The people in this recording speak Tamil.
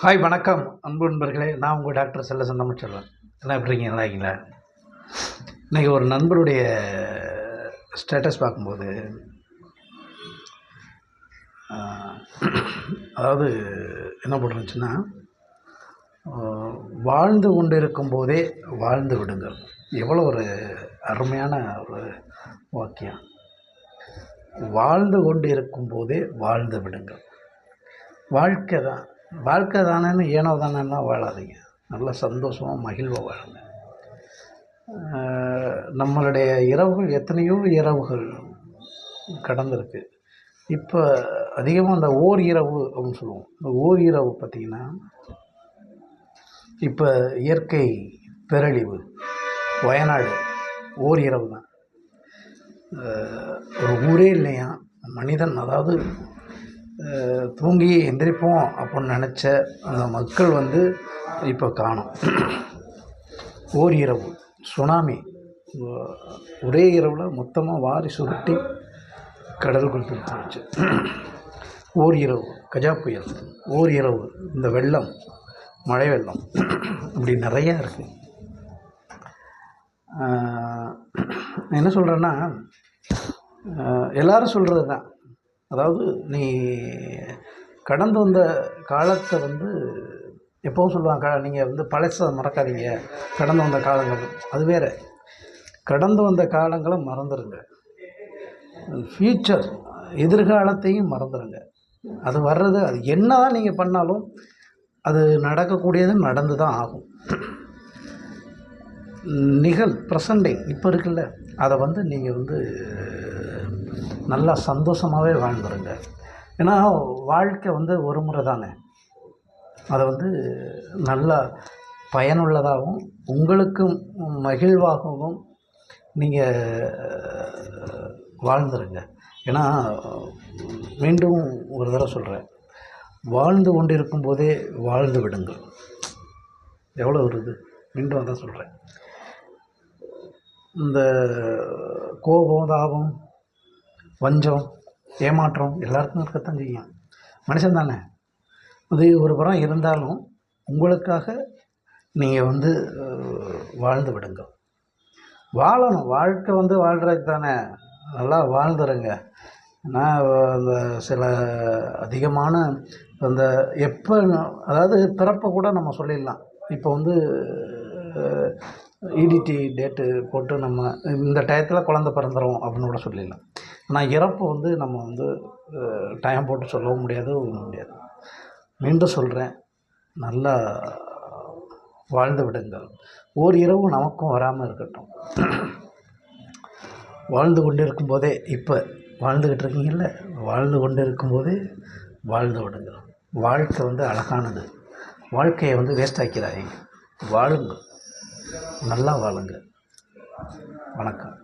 ஹாய் வணக்கம். அன்பு நண்பர்களே நான் உங்கள் டாக்டர் செல்ல செல்லமுச்செல்வன் என்ன எப்படிங்க நல்லா இருக்கீங்களா? இன்றைக்கி ஒரு நண்பருடைய ஸ்டேட்டஸ் பார்க்கும்போது அதாவது என்ன போட்டிருந்துச்சுன்னா வாழ்ந்து கொண்டிருக்கும் போதே வாழ்ந்து விடுங்கள். எவ்வளோ ஒரு அருமையான ஒரு வாக்கியம். வாழ்ந்து கொண்டு இருக்கும் போதே வாழ்ந்து விடுங்கள். வாழ்க்கை தான். வாழ்க்கை தானேன்னு ஏனோ தானேன்னா வாழாதீங்க. நல்ல சந்தோஷமாக மகிழ்வாக வாழுங்க. நம்மளுடைய இரவுகள் எத்தனையோ இரவுகள் கடந்திருக்கு. இப்போ அதிகமாக அந்த ஓர் இரவு அப்படின்னு சொல்லுவோம். இந்த ஓர் இரவு பார்த்திங்கன்னா இப்போ இயற்கை பேரழிவு வயநாடு ஓர் இரவு தான் ஒரு ஊரே இல்லையா? மனிதன் அதாவது தூங்கி எந்திரிப்போம் அப்படின்னு நினச்ச அந்த மக்கள் வந்து இப்போ காணும். ஓர் இரவு சுனாமி ஒரே இரவில் மொத்தமாக வாரி சுருட்டி கடலுக்குள் தூக்கிச்சு ஓர் இரவு கஜா புயல். ஓர் இரவு இந்த வெள்ளம் மழை வெள்ளம். இப்படி நிறையா இருக்குது நான் என்ன சொல்கிறேன்னா எல்லாரும் சொல்கிறது தான் அதாவது நீ கடந்து வந்த காலத்தை வந்து எப்போவும் சொல்லுவாங்க நீங்கள் வந்து பழசை மறக்காதீங்க. கடந்து வந்த காலங்கள் அது வேற. கடந்து வந்த காலங்களை மறந்துடுங்க ஃப்யூச்சர் எதிர்காலத்தையும் மறந்துடுங்க அது வர்றது அது என்ன தான் நீங்கள் பண்ணாலும் அது நடக்கக்கூடியது நடந்து தான் ஆகும். நிகழ் ப்ரெசண்டிங் இப்போ இருக்குல்ல அதை வந்து நீங்கள் வந்து நல்லா சந்தோஷமாகவே வாழ்ந்துருங்க ஏன்னா வாழ்க்கை வந்து ஒரு முறை தானே. அதை வந்து நல்லா பயனுள்ளதாகவும் உங்களுக்கும் மகிழ்வாகவும் நீங்கள் வாழ்ந்துருங்க. ஏன்னா மீண்டும் ஒரு தடவை சொல்கிறேன் வாழ்ந்து கொண்டிருக்கும் போதே வாழ்ந்து விடுங்கள். எவ்வளோ வருது மீண்டும் அதான் சொல்கிறேன் இந்த கோபம் தாபம் வஞ்சம் ஏமாற்றம் எல்லாருக்கும் இருக்கத்தான் செய்யும். மனுஷன் தானே. அது ஒரு புறம் இருந்தாலும் உங்களுக்காக நீங்கள் வந்து வாழ்ந்து விடுங்க வாழணும். வாழ்க்கை வந்து வாழ்கிறதுக்கு தானே. நல்லா வாழ்ந்துருங்க. நான் அந்த சில அதிகமான அந்த எப்போ அதாவது பிறப்பை கூட நம்ம சொல்லிடலாம். இப்போ வந்து இடிடி டேட்டு போட்டு நம்ம இந்த டயத்தில் குழந்த பிறந்துடும் அப்படின்னு கூட சொல்லிடலாம். ஆனால் இறப்பு வந்து நம்ம வந்து டைம் போட்டு சொல்லவும் முடியாது ஒன்றும் முடியாது. மீண்டும் சொல்கிறேன் நல்லா வாழ்ந்து விடுங்கள். ஓர் இரவு நமக்கும் வராமல் இருக்கட்டும். வாழ்ந்து கொண்டு இருக்கும்போதே இப்போ வாழ்ந்துக்கிட்டு இருக்கீங்கல்ல வாழ்ந்து கொண்டு இருக்கும்போதே வாழ்ந்து விடுங்கள். வாழ்க்கை வந்து அழகானது. வாழ்க்கையை வந்து வேஸ்ட் ஆக்கிறாங்க வாழுங்க நல்லா வாழுங்க வணக்கம்.